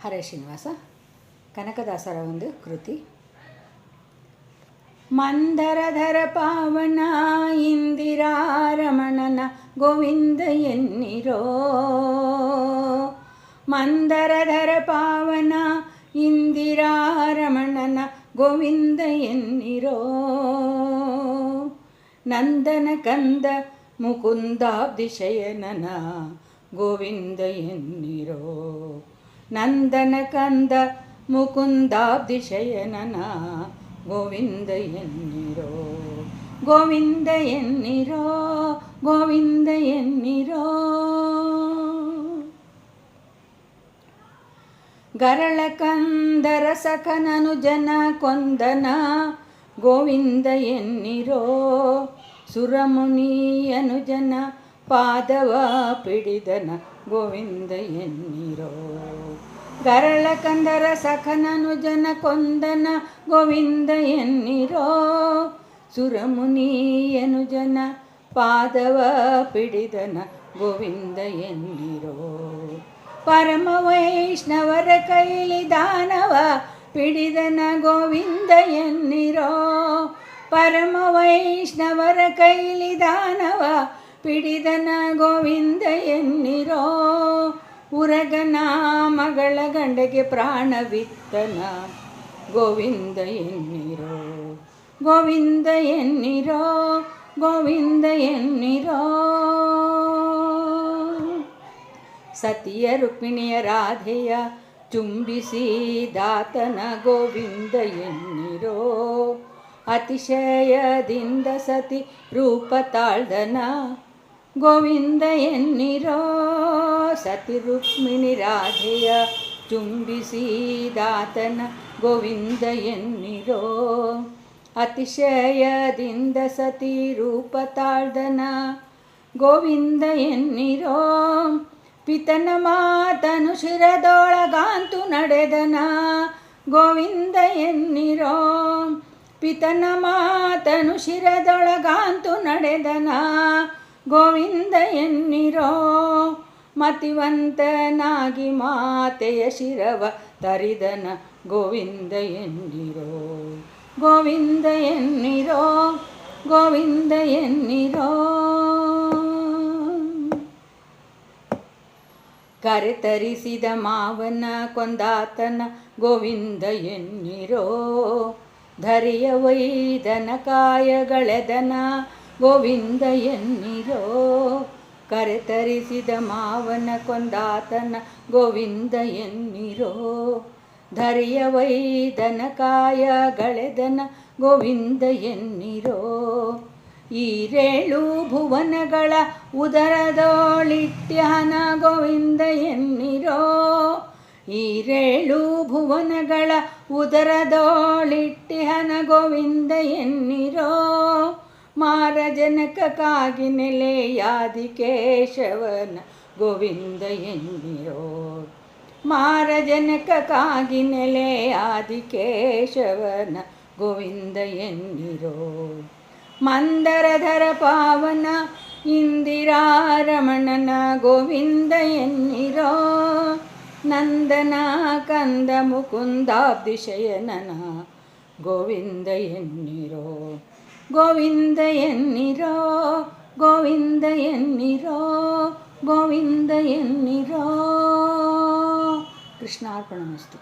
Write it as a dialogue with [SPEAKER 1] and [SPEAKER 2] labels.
[SPEAKER 1] ಹರೇ ಶ್ರೀನಿವಾಸ ಕನಕದಾಸರ ಒಂದು ಕೃತಿ ಮಂದರಧರ ಪಾವನ ಇಂದಿರಾರಮಣನ ಗೋವಿಂದ ಎನ್ನಿರೋ ಮಂದರಧರ ಪಾವನ ಇಂದಿರಾರಮಣನ ಗೋವಿಂದ ಎನ್ನಿರೋ ನಂದನ ಕಂದ ಮುಕುಂದಾಬ್ದಿಶಯನನ ಗೋವಿಂದ ಎನ್ನಿರೋ ನಂದನ ಕಂದ ಮುಕುಂದಾಬ್ದಿಶಯನನ ಗೋವಿಂದ ಎನ್ನಿರೋ ಗೋವಿಂದ ಎನ್ನಿರೋ ಗೋವಿಂದ ಎನ್ನಿರೋ ಗರಳ ಕಂದರ ಸಖನನು ಜನ ಕೊಂದನ ಗೋವಿಂದ ಎನ್ನಿರೋ ಸುರಮುನಿಯನು ಜನ ಪಾದವ ಪಿಡಿದನ ಗೋವಿಂದ ಎನ್ನಿರೋ ಗರಳ ಕಂದರ ಸಖನನು ಜನ ಕೊಂದನ ಗೋವಿಂದ ಎನ್ನಿರೋ ಸುರಮುನಿಯನು ಜನ ಪಾದವ ಪಿಡಿದನ ಗೋವಿಂದ ಎನ್ನಿರೋ. ಪರಮ ವೈಷ್ಣವರ ಕೈಲಿ ದಾನವ ಪಿಡಿದನ ಗೋವಿಂದ ಎನ್ನಿರೋ. ಪರಮ ವೈಷ್ಣವರ ಕೈಲಿ ದಾನವ ಪಿಡಿದನ ಗೋವಿಂದ ಎನ್ನಿರೋ. ಉರಗನ ಮಗಳ ಗಂಡಗೆ ಪ್ರಾಣವಿತ್ತನ. ಗೋವಿಂದ ಎನ್ನಿರೋ ಗೋವಿಂದ ಎನ್ನಿರೋ ಗೋವಿಂದ ಎನ್ನಿರೋ. ಸತಿಯ ರುಕ್ಮಿಣಿಯ ರಾಧೆಯ ಚುಂಬಿಸಿ ದಾತನ ಗೋವಿಂದ ಎನ್ನಿರೋ. ಅತಿಶಯದಿಂದ ಸತಿ ರೂಪ ತಾಳ್ದನ ಗೋವಿಂದ ಎನ್ನಿರೋ ಸತಿ ರುಕ್ಮಿಣಿ ರಾಧೆಯ ಚುಂಬಿಸಿ ದಾತನ ಗೋವಿಂದ ಎನ್ನಿರೋ ಅತಿಶಯದಿಂದ ಸತಿ ರೂಪ ತಾಳ್ದನ ಗೋವಿಂದ ಎನ್ನಿರೋ ಪಿತನ ಮಾತನು ಶಿರದೊಳಗಾಂತು ನಡೆದನ ಗೋವಿಂದ ಎನ್ನಿರೋ ಪಿತನ ಮಾತನು ಶಿರದೊಳಗಾಂತು ನಡೆದನ ಗೋವಿಂದ ಎನ್ನಿರೋ ಮತಿವಂತನಾಗಿ ಮಾತೆಯ ಶಿರವ ತರಿದನ ಗೋವಿಂದ ಎನ್ನಿರೋ. ಗೋವಿಂದ ಎನ್ನಿರೋ ಗೋವಿಂದ ಎನ್ನಿರೋ. ಕರೆತರಿಸಿದ ಮಾವನ ಕೊಂದಾತನ ಗೋವಿಂದ ಎನ್ನಿರೋ. ಧರಿಯ ವೈದನ ಕಾಯಗಳೆದನ ಗೋವಿಂದ ಎನ್ನಿರೋ? ಕರೆತರಿಸಿದ ಮಾವನ ಕೊಂದಾತನ ಗೋವಿಂದ ಎನ್ನಿರೋ? ಧರಿಯ ವೈದನ ಕಾಯಗಳೆದನ ಗೋವಿಂದ ಎನ್ನಿರೋ? ಈರೇಳು ಭುವನಗಳ ಉದರದೋಳಿತ್ಯನ ಗೋವಿಂದ ಎನ್ನಿರೋ? ಈರೇಳು ಭುವನಗಳ ಉದರದೋಳಿಟ್ಟಿಹನ ಗೋವಿಂದ ಎನ್ನಿರೋ? ಮಾರಜನಕಕ್ಕಾಗಿ ನೆಲೆಯಾದಿ ಕೇಶವನ ಗೋವಿಂದ ಎನ್ನಿರೋ ಮಾರಜನಕಕ್ಕಾಗಿ ನೆಲೆಯಾದಿ ಕೇಶವನ ಗೋವಿಂದ ಎನ್ನಿರೋ. ಮಂದರಧರ ಪಾವನ ಇಂದಿರಾರಮಣನ ಗೋವಿಂದ ಎನ್ನಿರೋ. ನಂದನ ಕಂದ ಮುಕುಂದಾಬ್ದಿಶಯನನ ಗೋವಿಂದ ಎನ್ನಿರೋ. ಗೋವಿಂದ ಎನ್ನಿರೋ ಗೋವಿಂದ ಎನ್ನಿರೋ ಗೋವಿಂದ ಎನ್ನಿರೋ ಕೃಷ್ಣಾರ್ಪಣಮಸ್ತು